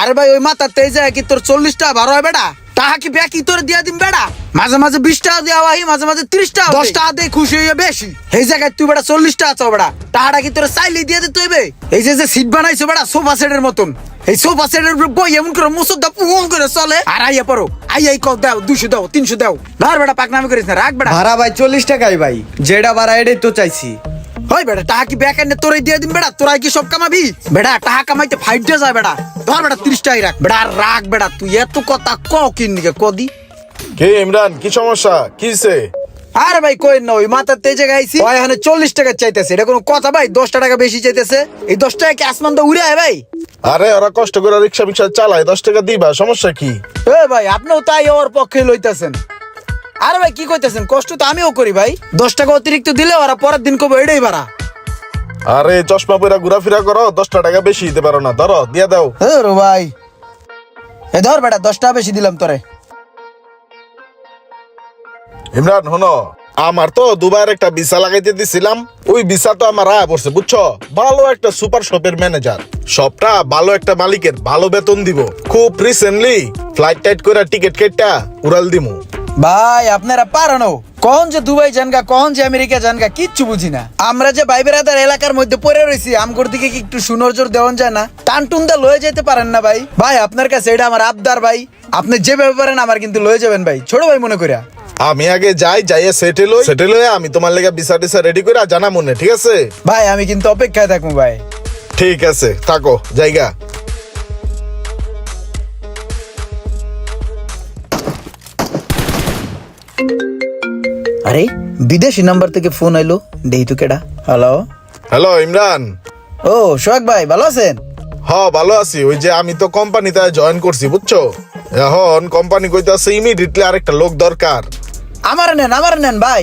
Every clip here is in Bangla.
আরে ভাই ওই মাথা তেজ যায় কি তোর চল্লিশ টাকা ভালো হয় বেটা তাহা কি ব্যাকি তোর দিয়া দিম বেটা মাঝে মাঝে বিশ টাকা দেওয়া হয় মাঝে মাঝে ত্রিশ টাকা দশ টাকা দিয়ে খুশি হয়ে বেশি। এই জায়গায় তুই বেটা চল্লিশ টাকা চাও বেটা টাকাটা কি তোর চাইলে দিয়ে দিতে হইবে? এই যে যে সিট বানাইছো বেটা সোফা সেটের মতন। এই সোফা সেটের উপর বই এমন করে মুসুর দা পুম করে চলে। আর আইয়া পড়ো। আই আই দাও দুশো দাও তিনশো দাও। ধর বেটা পাকনামি করিস না রাখ বেটা ভাড়া ভাই চল্লিশ টাকাই ভাই। যেটা ভাড়া এটাই তো চাইছি। ওই বেটা টাকা কি ব্যাক এন্ডে তোরাই দিয়ে দিন বেটা? তোরাই কি সব কামাবি? বেটা টাকা কামাইতে ফাইট যায় বেটা। ধর বেটা তিরিশ টাকাই রাখ। বেটা আর রাখ বেটা তুই এত কথা ক কদি কে ইমরান কি সমস্যা? আরে ভাই কই না ওই মাথার তেজে গাইছি। ওই এখানে চল্লিশ টাকা চাইতেছে। এটা কোনো কথা ভাই? দশটা টাকা বেশি চাইতেছে। এই দশ টাকা কি আসমান তো উড়ে ভাই? আরে ওরা কষ্ট করে রিক্সা ফিক্সা চালায়। দশ টাকা দিবা সমস্যা কি? এ ভাই আপনিও তাই ওর পক্ষে লইতেছেন। আরে ভাই কি কইতেছেন? কষ্ট তো আমিও করি ভাই। দশ টাকা অতিরিক্ত দিলে ওরা পরের দিন কবে এটাই ভাড়া। আরে চশমা পরে ঘোরাফেরা করো দশটা টাকা বেশি দিতে পারো না। ধরো দিয়ে দাও। এ রো ভাই। এ ধর বেটা দশ টাকা বেশি দিলাম তোরে। ইমরান হনো আমার তো দুবার একটা ভিসা লাগাইতে দিছিলাম। ওই ভিসা তো আমার আয়া পড়ছে বুঝছ? ভালো একটা সুপার শপের ম্যানেজার। সবটা ভালো একটা মালিকের ভালো বেতন দিব। খুব রিসেন্টলি ফ্লাইট টাইট করে টিকিট কেটটা উড়াল দিমু। ভাই আপনারা পারানো কখন যে দুবাই জানগা কখন যে আমেরিকা জানগা কিচ্ছু বুঝি না। আমরা যে ভাই বেড়াদার এলাকার মধ্যে পড়ে রয়েছি আমগর দিকে কি একটু সুনজর দেওয়ান যায় না? টান টুনদা লয়ে যেতে পারেন না ভাই। ভাই আপনার কাছে এটা আমার আবদার ভাই। আপনি যে পারেন আমার কিন্তু লয়ে যাবেন ভাই। ছোট ভাই মনে করিয়া। আমি আগে যাই যাইয়ে সেটেল হই। সেটেল হয়ে আমি তোমার লেগে ভিসা টিসা রেডি করে জানা মনে ঠিক আছে? ভাই আমি কিন্তু অপেক্ষায় থাকব ভাই। ঠিক আছে থাকো জায়গা। আরে বিদেশি নাম্বার থেকে ফোন আইলো দেই তো কেডা। Hello hello Imran. ও সোহাগ ভাই ভালো আছেন? হ ভালো আছি। ওই যে আমি তো কোম্পানিতে জয়েন করছি বুঝছ? এখন কোম্পানি কইতাছে ইমিডিয়েটলি আরেকটা লোক দরকার। আমার নেন আমার নেন ভাই।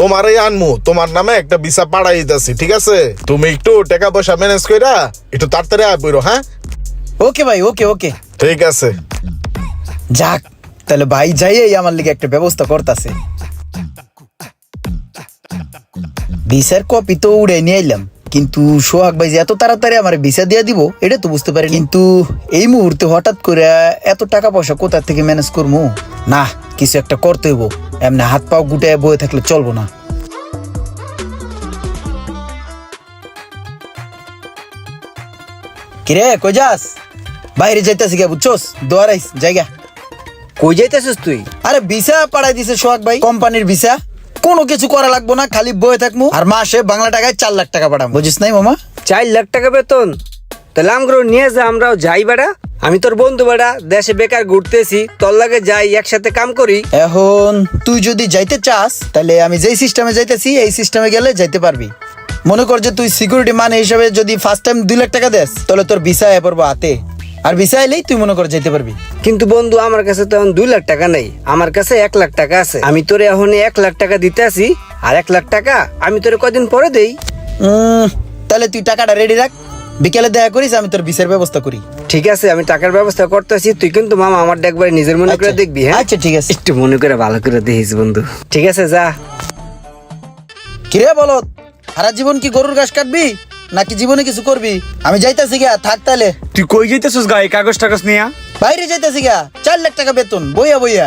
তোমারই আনমু তোমার নামে একটা ভিসা পাড়াই দিতেছি ঠিক আছে? তুমি একটু টাকা পয়সা ম্যানেজ কইরা একটু তাড়াতাড়ি বইরো হ্যাঁ? ওকে ভাই ওকে ওকে ঠিক আছে। যাক তাহলে ভাই যাইয়েই আমার লিগে একটা ব্যবস্থা করতেছে। ভিসার কপি তো উড়ে নিয়ে এলাম কিন্তু সোহাগ ভাই যে এত তাড়াতাড়ি আমার ভিসা দিয়ে দিব, এটা তো বুঝতে পারি কিন্তু এই মুহূর্তে হঠাৎ করে এত টাকা পয়সা কোথা থেকে ম্যানেজ করব না, কিছু একটা করতে হইব। এমনি হাত পাও গুটায় বয়ে থাকলে চলবো না। কিরে, কই যাস? বাইরে যাইতেছি গিয়া বুঝছোস? দোয়ারাইস জায়গা কই যাইতেছিস তুই? আরে ভিসা পাঠাই দিছে সোহাগ ভাই কোম্পানির ভিসা। কোনো কিছু করা লাগবো না খালি বয়ে থাকব আর মাসে বাংলা টাকায় চার লাখ টাকা পাঠাম। বুঝিস নাই মামা? চার লাখ টাকা বেতন? তাহলে আমগুলো নিয়ে যা আমরাও যাই বেড়া। আমি তোর বন্ধু বেড়া দেশে বেকার ঘুরতেছি তোর লাগে যাই একসাথে কাম করি। এখন তুই যদি যাইতে চাস তাহলে আমি যেই সিস্টেমে যাইতেছি এই সিস্টেমে গেলে যাইতে পারবি। মনে কর যে তুই সিকিউরিটি মান হিসাবে যদি ফার্স্ট টাইম দুই লাখ টাকা দেস তাহলে তোর ভিসা এ পড়ব হাতে। আর ভিসা এলেই তুই মনে কর যেতে পারবি। কিন্তু বন্ধু আমার কাছে তো এখন দুই লাখ টাকা নেই। আমার কাছে এক লাখ টাকা আছে। আমি তোরে এখন এক লাখ টাকা দিতে আসি আর এক লাখ টাকা আমি তোরে কদিন পরে দেই। তাহলে তুই টাকাটা রেডি রাখ। বিকেলে দেখা করিস আমি তোর ভিসার ব্যবস্থা করি। ঠিক আছে আমি টাকার ব্যবস্থা করতে করতেছি। তুই কিন্তু মামা আমার একবারে নিজের মনে করে আচ্ছা। দেখবি হ্যাঁ? আচ্ছা, ঠিক আছে। একটু মনে করে ভালো করে দেখিস বন্ধু। ঠিক আছে যা। কিরে বলো সারা জীবন কি গরুর ঘাস কাটবি? নাকি জীবনে কিছু করবি? আমি যাইতাছি গা থাক তাহলে। তুই কই যাইতেছিস গায়ে কাগজ টাগজ নিয়া? বাইরে যাইতাছি গা চার লাখ টাকা বেতন বইয়া বইয়া।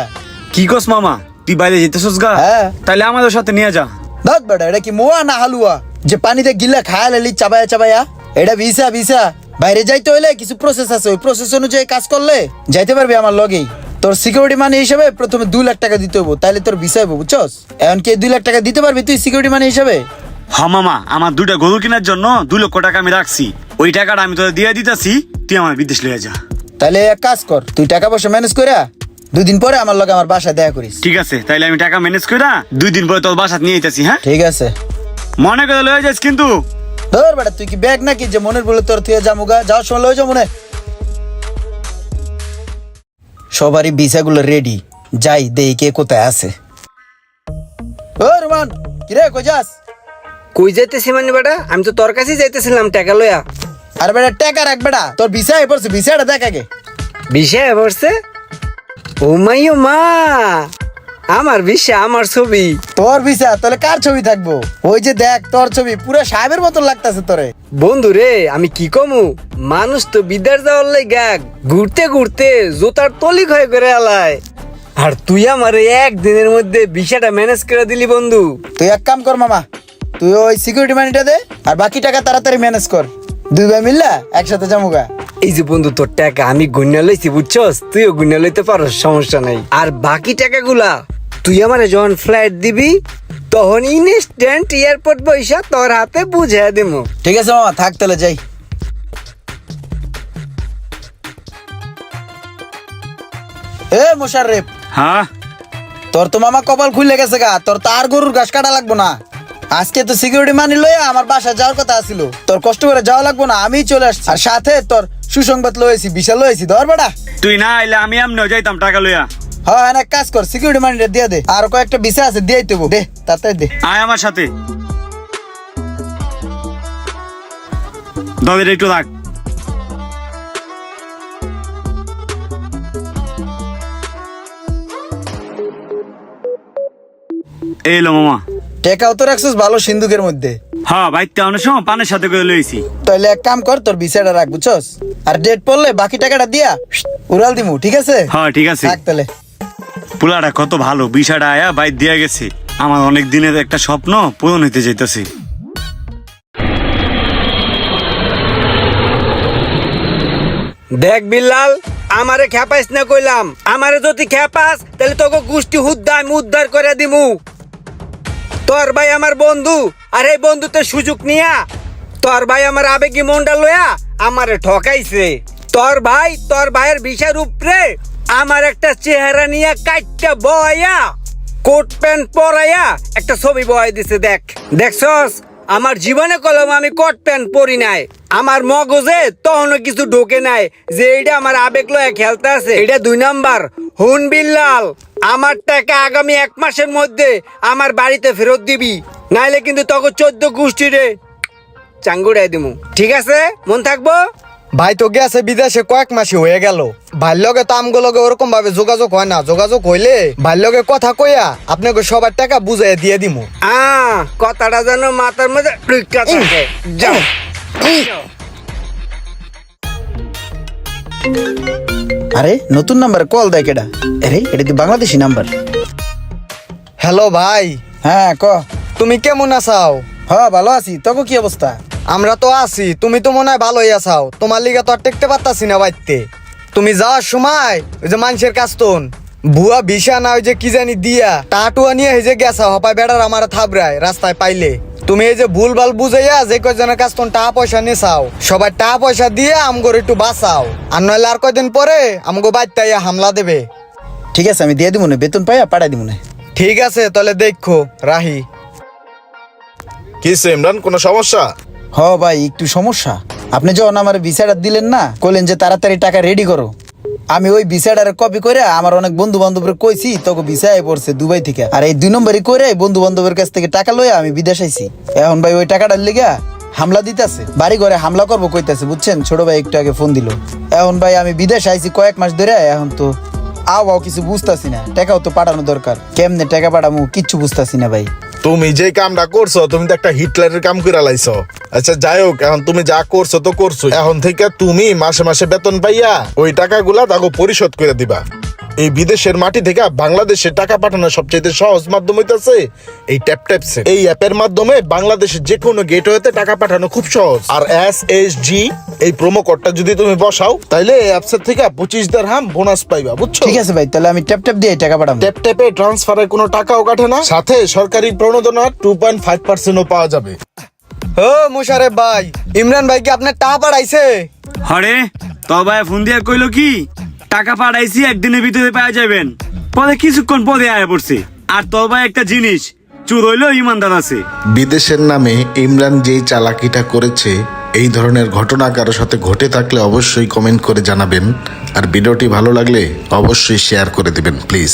কি কস মামা তুই বাইরে যেতেছিস গা? হ্যাঁ। তাহলে আমাদের সাথে নিয়ে যা। দাঁত বেটা এটা কি মোয়া না হালুয়া? যে পানিতে গিলা খায়া লালি চাবায়া চাবায়া? এটা ভিসা ভিসা। বাইরে যাইতে হইলে কিছু প্রসেস আছে ওই প্রসেস অনুযায়ী কাজ করলে যাইতে পারবি আমার লগেই। তোর সিকিউরিটি মানি হিসাবে প্রথমে দুই লাখ টাকা দিতে হব তাহলে তোর ভিসা হব বুঝছস? এখন কি এই দুই লাখ টাকা দিতে পারবি তুই সিকিউরিটি মানি হিসাবে? হ মামা আমার দুইটা গরু কেনার জন্য দুই লক্ষ টাকা আমি রাখছি। ওই টাকাটা আমি তোদের দিয়ে দিতেছি তুই আমার বিদেশ লিয়ে যা। তাহলে এক কাজ কর তুই টাকা পয়সা ম্যানেজ করে দুই দিন পরে আমার লগে আমার বাসায় দেখা করিস। ঠিক আছে তাইলে আমি টাকা ম্যানেজ করে দুই দিন পরে তোর বাসাত নিয়ে যেতেছি হ্যাঁ? ঠিক আছে। মনে করে লয়ে যাস কিন্তু। ধর বেটা তুই কি ব্যাগ নাকি যে মনের বলে তোর তুই জামুগা যাওয়ার সময় লয়ে যাও মনে? সবারই ভিসাগুলো রেডি যাই দেই কে কোথায় আছে। ও রুমান কিরে কই যাস? কই যাইতেছি মানে বেটা? আমি তো তোর কাছেই যাইতেছিলাম টাকা লয়া আর বেটা টাকা রাখ বেটা। তোর ভিসা এ পড়ছে ভিসাটা দেখ আগে। বিষয় পড়ছে? ও মাই ও মা! আমার বিশ্বে আমার ছবি। তোর ভিসা তাহলে কার ছবি থাকব? ওই যে দেখ তোর ছবি পুরো সাহেবের মতন লাগতাছে তোরে। বন্ধু রে আমি কি কমু? মানুষ তো বিদ্যার যাওয়ার লাই ঘুরতে ঘুরতে জুতার তলি ক্ষয় করে আলায়। আর তুই আমার একদিনের মধ্যে বিষয়টা ম্যানেজ করে দিলি বন্ধু। তুই এক কাম কর মামা। তুই ওই সিকিউরিটি মানিটা দে আর বাকি টাকা তাড়াতাড়ি ম্যানেজ কর। দুই ভাই মিললা একসাথে যামুগা এই যে বন্ধু তোর টাকা আমি গুণা লইছি বুঝছস? তুইও গুণা লইতে পারো সমস্যা নাই। আর বাকি টাকাগুলা তুই আমারে যখন ফ্লাইট দিবি তখন ইনস্ট্যান্ট এয়ারপোর্ট পয়সা তোর হাতে বুঝে দেবো ঠিক আছে মামা থাক তাহলে যাই। এ মোশারেফ হ্যাঁ? তোর তো মামা কপাল খুলে গেছে গা তোর তো আর গরুর ঘাস কাটা লাগবো না। আজকে তো সিকিউরিটি মানি লইয়া আমার বাসা যাওয়ার কথা আছিল। তোর কষ্ট করে যাওয়া লাগবো না আমি চলে আসছি। আর সাথে তোর সুসংবাদ লয়েছি বিশাল লয়েছি ধর বেটা। তুই না আইলে আমি এমনিও যাইতাম টাকা লইয়া। হ্যাঁ এক কাজ কর সিকিউরিটি মানিটা দিয়ে দে। আর কয়েকটা বিষা আছে দিয়ে দেবো দে তাড়াতাড়ি দে। আয় আমার সাথে। দাদের একটু রাখ। এই লো মামা। টেকাও তো রাখছিস ভালো সিন্ধুকের মধ্যে। হ্যাঁ বাইতে অনেক সময় পানের সাথে করে লইছি। তাহলে এক কাম কর তোর বিষয়টা রাখ বুঝছস? আর ডেট পড়লে বাকি টাকাটা দিয়া উড়াল দিমু ঠিক আছে? হ্যাঁ ঠিক আছে। থাক তাহলে। পোলাটা কত ভালো বিষয়টা আয়া বাইর দিয়া গেছে। আমার অনেক দিনের একটা স্বপ্ন পূরণ হইতে যাইতেছে। দেখ বিল্লাল আমারে খেপাইস না কইলাম। আমারে যদি খেপাস তাহলে তোকে গোষ্ঠী হুদ্দায় উদ্ধার করে দিমু। তোর ভাই আমার বন্ধু। আর এই বন্ধুতে সুযোগ নিয়া, তোর ভাই আমার আবেগী মন্ডা লয়া আমারে ঠকাইছে। তোর ভাই, তোর ভাইয়ের বিষয়ের উপরে আমার একটা চেহারা নিয়ে কাইটটা বয়া, কোট প্যান্ট পরাইয়া একটা ছবি বয় দিছে, দেখ। দেখছস? আমার জীবনে কলম আমি কোট প্যান্ট পরি নাই। আমার মগজে তখনও কিছু ঢোকে নাই যে এটা আমার আবেগ লয়ে খেলতে আছে। এটা দুই নাম্বার। হুন বিল্লাল। আমার টাকা আগামী এক মাসের মধ্যে আমার বাড়িতে ফেরত দিবি। নাইলে কিন্তু তখন চোদ্দ গোষ্ঠী রে চাঙ্গুড়াই দিমু। ঠিক আছে? মন থাকব? ভাই তো গেছে বিদেশে কয়েক মাসই হয়ে গেল। ভাই লগে তো আমগো লগে ওরকম ভাবে যোগাযোগ হয় না। যোগাযোগ হইলে ভাই লগে কথা কইয়া আপনাকে সবার টাকা বুঝাই দিয়ে দিমু। আ কথাটা যেন মাথার মধ্যে ঢুইকা থাকে। যাও। আরে নতুন নাম্বার কল দেয় কেডা? আরে এটা কি বাংলাদেশি নাম্বার হ্যালো ভাই। হ্যাঁ ক। তুমি কেমন আছাও? হ্যাঁ ভালো আছি। তোকে কি অবস্থা? আমরা তো আছি। তুমি তো মনে হয় ভালোই আছাও। তোমার লিগে তো আর টেকতে পারতাছি না বাইতে তুমি যাওয়ার সময় ওই যে মানুষের কাজ তোন ভুয়া ভিসা না ওই যে কি জানি দিয়া। টাটুয়া নিয়ে এই যে গেছা হপায় বেড়ার আমার থাবরায় রাস্তায় পাইলে। তুমি এই যে ভুল ভালো বুঝাইয়া যে কয়জনের কাছ তোন টাকা পয়সা নেছাও সবাই টাকা পয়সা দিয়ে আমগোর একটু বাঁচাও। আর নইলে আর কয়দিন পরে আমগো বাইতে হামলা দেবে। ঠিক আছে আমি দিয়ে দিব না বেতন পাইয়া পাঠাই দিব না। ঠিক আছে তাহলে দেখো রাহি। কি ইমরান কোনো সমস্যা? হ ভাই একটু সমস্যা। আপনি যখন আমার ভিসাটা দিলেন না কইলেন যে তাড়াতাড়ি টাকা রেডি করো। আমি ওই ভিসাটার কপি করে আমার অনেক বন্ধু বান্ধবের কইছি, তোকে ভিসায় পড়ছে দুবাই থেকে। আর এই দুই নম্বরই করে বন্ধু বান্ধবের কাছ থেকে টাকা লইয়া আমি বিদেশ আইছি। এখন ভাই ওই টাকাটার লিগা হামলা দিতেছে। বাড়ি ঘরে হামলা করব কইতাছে, বুঝছেন? ছোট ভাই একটু আগে ফোন দিল। এখন ভাই আমি বিদেশ আইছি কয়েক মাস ধরে, এখন তো আও আও কিছু বুঝতাছি না। টাকাও তো পাঠানো দরকার। কেমনে টাকা পাঠামু কিচ্ছু বুঝতাছি না ভাই। তুমি যে কামটা করছ, তুমি তো একটা হিটলারের কাম করে লাইছো। আচ্ছা যাই হোক, এখন তুমি যা করছ তো করছ এখন থেকে তুমি মাসে মাসে বেতন পাইয়া ওই টাকাগুলা তাকে পরিশোধ করে দিবা। এই বিদেশের মাটি থেকে বাংলাদেশে টাকা পাঠানোর সবচেয়ে সহজ মাধ্যম হইতেছে এই ট্যাপ ট্যাপসে এই অ্যাপের মাধ্যমে বাংলাদেশের যে কোনো গেটওয়েতে টাকা পাঠানো খুব সহজ। আর এস এস জি এই প্রোমো কোডটা যদি তুমি বসাও তাইলে এই অ্যাপসের থেকে পঁচিশ দের হাম বোনাস পাইবা বুঝছ? ঠিক আছে ভাই তাহলে আমি ট্যাপ ট্যাপ দিয়ে টাকা পাঠাবো। ট্যাপ ট্যাপে ট্রান্সফারের কোনো টাকাও কাটে না। সাথে সরকারি প্রণোদনা টু পয়েন্ট ফাইভ পার্সেন্টও পাওয়া যাবে। ও মুশারেফ ভাই ইমরান ভাই কি আপনার টাকা পাঠাইছে? হরে তবে ফোন দিয়ে কইলো কি? টাকা পাঠাইছি, একদিনের ভিতরে পাওয়া যাবেন পরে কিছুক্ষণ পরে আয়া পড়ছি। আর তোর ভাই একটা জিনিস, চুর হইলেও ইমানদার আছে। বিদেশের নামে ইমরান যেই চালাকিটা করেছে, এই ধরনের ঘটনা কারও সাথে ঘটে থাকলে অবশ্যই কমেন্ট করে জানাবেন। আর ভিডিওটি ভালো লাগলে অবশ্যই শেয়ার করে দেবেন প্লিজ